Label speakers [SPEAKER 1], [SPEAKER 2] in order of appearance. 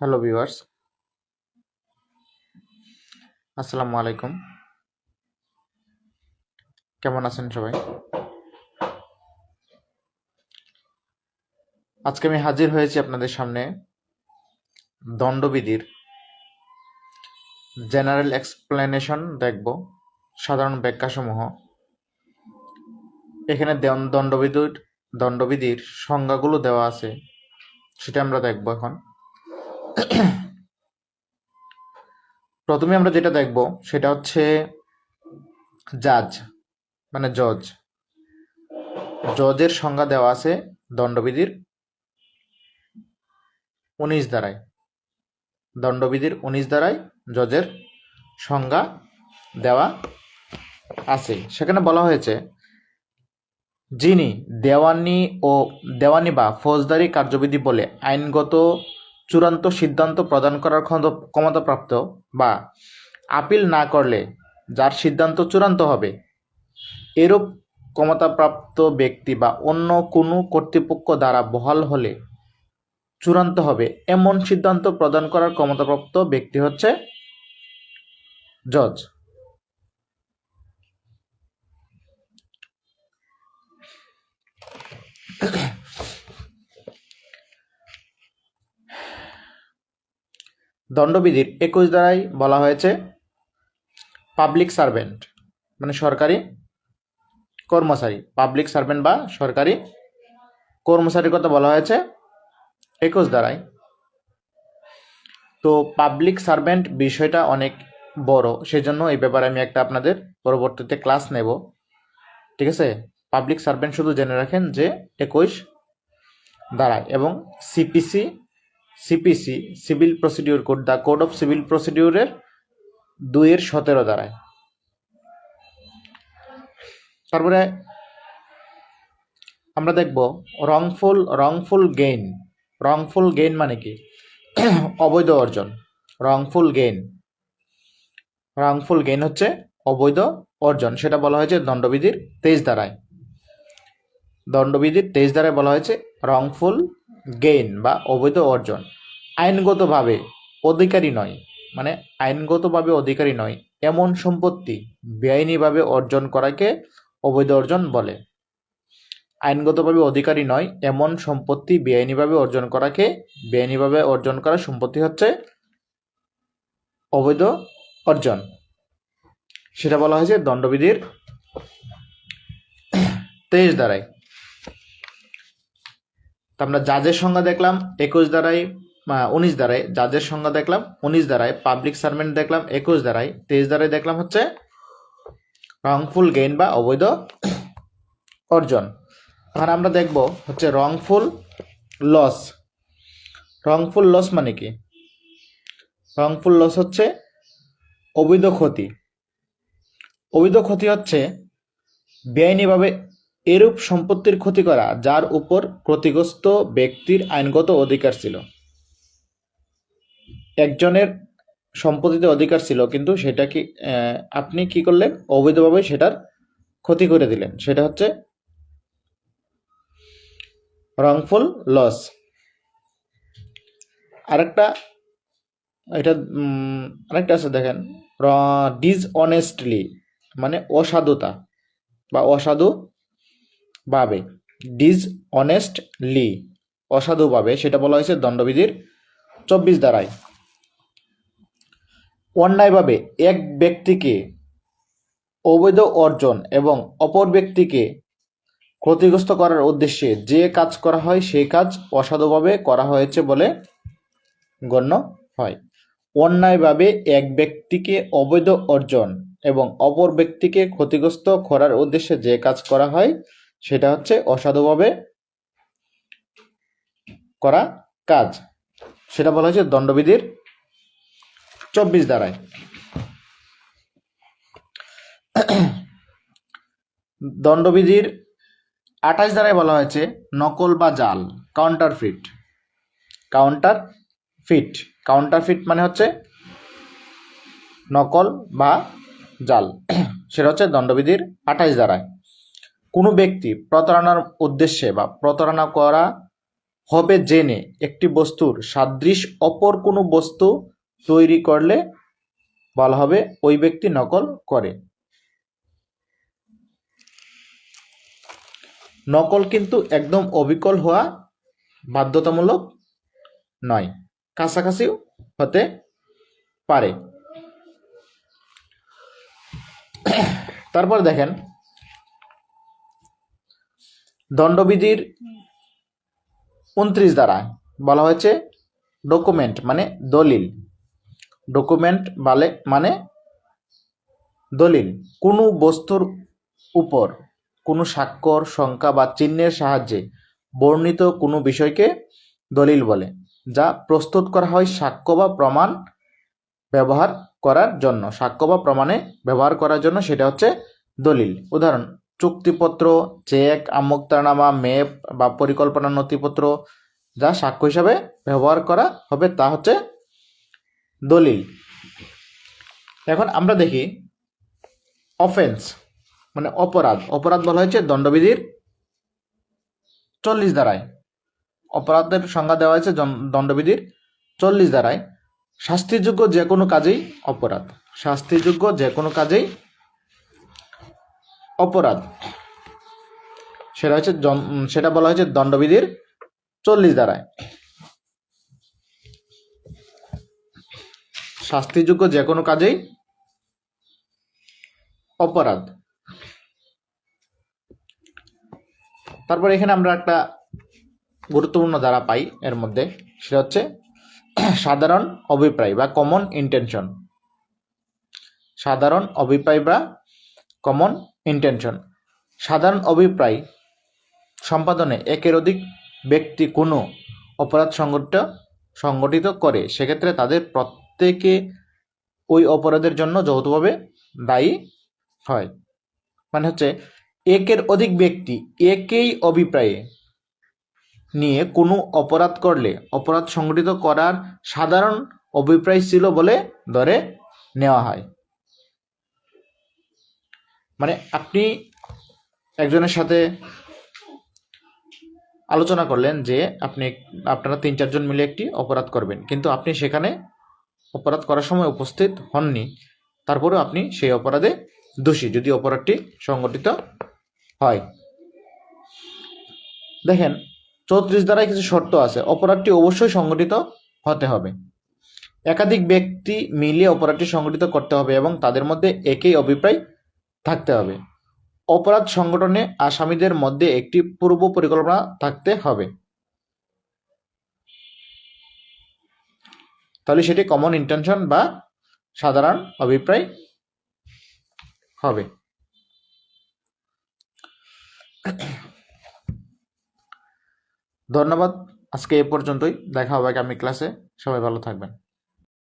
[SPEAKER 1] Hello viewers আসসালামু আলাইকুম কেমন আছেন সবাই? আজকে আমি হাজির হয়েছি আপনাদের সামনে দণ্ডবিধির জেনারেল এক্সপ্লেনেশন দেখব, সাধারণ ব্যাখ্যাসমূহ। এখানে দণ্ডবিধির দণ্ডবিধির সংজ্ঞাগুলো দেওয়া আছে, সেটা আমরা দেখব এখন। প্রথমে আমরা যেটা দেখব, সেটা হচ্ছে জাজ মানে জজ জজের সংজ্ঞা দেওয়া আছে দণ্ডবিধির উনিশ দ্বারায়। দণ্ডবিধির উনিশ দ্বারায় জজের সংজ্ঞা দেওয়া আছে। সেখানে বলা হয়েছে, যিনি দেওয়ানি ও দেওয়ানি বা ফৌজদারি কার্যবিধি বলে আইনগত চূড়ান্ত সিদ্ধান্ত প্রদান করার ক্ষমতা- ক্ষমতাপ্রাপ্ত বা আপিল না করলে যার সিদ্ধান্ত চূড়ান্ত হবে, এরূপ ক্ষমতাপ্রাপ্ত ব্যক্তি বা অন্য কোনো কর্তৃপক্ষ দ্বারা বহাল হলে চূড়ান্ত হবে। এমন সিদ্ধান্ত প্রদান করার ক্ষমতাপ্রাপ্ত ব্যক্তি হচ্ছে জজ। দণ্ডবিধির একুশ দ্বারাই বলা হয়েছে পাবলিক সার্ভেন্ট মানে সরকারি কর্মচারী। পাবলিক সার্ভেন্ট বা সরকারি কর্মচারীর কথা বলা হয়েছে একুশ দ্বারাই। তো পাবলিক সার্ভেন্ট বিষয়টা অনেক বড়, সেজন্য এই ব্যাপারে আমি একটা আপনাদের পরবর্তীতে ক্লাস নেব। ঠিক আছে? পাবলিক সার্ভেন্ট শুধু জেনে রাখেন যে একুশ দ্বারায় এবং CPC CPC civil procedure code the code of civil প্রসিডিউরের দুইয়ের সতেরো দ্বারায় তারপরে আমরা দেখব wrongful wrongful gain wrongful gain মানে কি? অবৈধ অর্জন। রংফুল গেইন রংফুল গেইন হচ্ছে অবৈধ অর্জন। সেটা বলা হয়েছে দণ্ডবিধির তেইশ দ্বারায় দণ্ডবিধির তেইশ দ্বারায় বলা হয়েছে রংফুল গেইন বা অবৈধ অর্জন। আইনগতভাবে অধিকারী নয় মানে আইনগতভাবে অধিকারী নয়, এমন সম্পত্তি বেআইনিভাবে অর্জন করাকে অবৈধ অর্জন বলে। আইনগতভাবে অধিকারী নয়, এমন সম্পত্তি বেআইনিভাবে অর্জন করাকে বেআইনিভাবে অর্জন করা সম্পত্তি হচ্ছে অবৈধ অর্জন। সেটা বলা হয়েছে দণ্ডবিধির তেইশ দ্বারাই তা আমরা জাজের সংজ্ঞা দেখলাম, একুশ দ্বারাই উনিশ দ্বারাই জাজের সংজ্ঞা দেখলাম, উনিশ দ্বারাই পাবলিক সার্ভেন্ট দেখলাম, একুশ দ্বারাই, তেইশ দ্বারাই দেখলাম হচ্ছে রংফুল গেইন বা অবৈধ অর্জন। আর আমরা দেখব হচ্ছে রংফুল লস রংফুল লস মানে কি? রংফুল লস হচ্ছে অবৈধ ক্ষতি। অবৈধ ক্ষতি হচ্ছে বেআইনিভাবে এরূপ সম্পত্তির ক্ষতি করা, যার উপর ক্ষতিগ্রস্ত ব্যক্তির আইনগত অধিকার ছিল। একজনের সম্পত্তিতে অধিকার ছিল, কিন্তু সেটা কি আপনি কি করলেন? অবৈধভাবে সেটার ক্ষতি করে দিলেন। সেটা হচ্ছে রংফুল লস আরেকটা, এটা আরেকটা আছে, দেখেন ডিসঅনেস্টলি মানে অসাধুতা বা অসাধু ভাবে ডিসঅনেস্টলি অসাধুভাবে, সেটা বলা হয়েছে দণ্ডবিধির চব্বিশ দ্বারায় অন্যায়ভাবে এক ব্যক্তিকে অবৈধ অর্জন এবং অপর ব্যক্তিকে ক্ষতিগ্রস্ত করার উদ্দেশ্যে যে কাজ করা হয়, সেই কাজ অসাধুভাবে করা হয়েছে বলে গণ্য হয়। অন্যায়ভাবে এক ব্যক্তিকে অবৈধ অর্জন এবং অপর ব্যক্তিকে ক্ষতিগ্রস্ত করার উদ্দেশ্যে যে কাজ করা হয় সেটা হচ্ছে অসাধুভাবে করা কাজ। সেটা বলা হয়েছে দণ্ডবিধির চব্বিশ দ্বারায় দণ্ডবিধির আঠাশ দ্বারায় বলা হয়েছে নকল বা জাল counterfeit counterfeit counterfeit মানে হচ্ছে নকল বা জাল। সেটা হচ্ছে দণ্ডবিধির আঠাশ দ্বারায় কোনো ব্যক্তি প্রতারণার উদ্দেশ্যে বা প্রতারণা করা হবে জেনে একটি বস্তুর সাদৃশ অপর কোনো বস্তু তৈরি করলে বলা হবে, ওই ব্যক্তি নকল করে। নকল কিন্তু একদম অবিকল হওয়া বাধ্যতামূলক নয় কাছাকাছিও হতে পারে। তারপর দেখেন দণ্ডবিধির উনত্রিশ দ্বারা বলা হয়েছে ডকুমেন্ট মানে দলিল। ডকুমেন্ট বালে মানে দলিল। কোনো বস্তুর উপর কোনো স্বাক্ষর, সংখ্যা বা চিহ্নের সাহায্যে বর্ণিত কোনো বিষয়কে দলিল বলে, যা প্রস্তুত করা হয় সাক্ষ্য বা প্রমাণ ব্যবহার করার জন্য। সাক্ষ্য বা প্রমাণে ব্যবহার করার জন্য সেটা হচ্ছে দলিল। উদাহরণ চুক্তিপত্র, চেক আমোক্তানামা মেপ বা পরিকল্পনা নথিপত্র যা সাক্ষ্য হিসাবে ব্যবহার করা হবে, তা হচ্ছে দলিল। এখন আমরা দেখি অফেন্স মানে অপরাধ। অপরাধ বলা হয়েছে দণ্ডবিধির চল্লিশ ধারায়। অপরাধের সংজ্ঞা দেওয়া হয়েছে দণ্ডবিধির চল্লিশ ধারায়। শাস্তিযোগ্য যে কোনো কাজেই অপরাধ। শাস্তিযোগ্য যে কোনো কাজেই অপরাধ। সেটা হচ্ছে সেটা বলা হয়েছে দণ্ডবিধির চল্লিশ ধারায়। শাস্তিযোগ্য যে কোনো কাজেই অপরাধ। তারপর এখানে আমরা একটা গুরুত্বপূর্ণ ধারা পাই এর মধ্যে। সেটা হচ্ছে সাধারণ অভিপ্রায় বা কমন ইন্টেনশন সাধারণ অভিপ্রায় বা কমন ইন্টেনশন সাধারণ অভিপ্রায় সম্পাদনে একের অধিক ব্যক্তি কোনো অপরাধ সংগঠিত সংগঠিত করে, সেক্ষেত্রে তাদের প্রত্যেকে ওই অপরাধের জন্য যৌথভাবে দায়ী হয়। মানে হচ্ছে, একের অধিক ব্যক্তি একেই অভিপ্রায়ে নিয়ে কোনো অপরাধ করলে, অপরাধ সংগঠিত করার সাধারণ অভিপ্রায় ছিল বলে ধরে নেওয়া হয়। মানে আপনি একজনের সাথে আলোচনা করলেন যে আপনি আপনারা তিন, চারজন মিলে একটি অপরাধ করবেন। কিন্তু আপনি সেখানে অপরাধ করার সময় উপস্থিত হননি। তারপরেও আপনি সেই অপরাধে দোষী, যদি অপরাধটি সংগঠিত হয়। দেখেন, চৌত্রিশ দ্বারায় কিছু শর্ত আছে। অপরাধটি অবশ্যই সংগঠিত হতে হবে। একাধিক ব্যক্তি মিলে অপরাধটি সংগঠিত করতে হবে এবং তাদের মধ্যে একই অভিপ্রায় থাকতে হবে। অপরাধ সংগঠনে আসামিদের মধ্যে একটি পূর্ব পরিকল্পনা থাকতে হবে। তাহলে সেটি কমন ইন্টেনশন বা সাধারণ অভিপ্রায় হবে। ধন্যবাদ। আজকে এ পর্যন্তই। দেখা হবে আগামী ক্লাসে সবাই ভালো থাকবেন।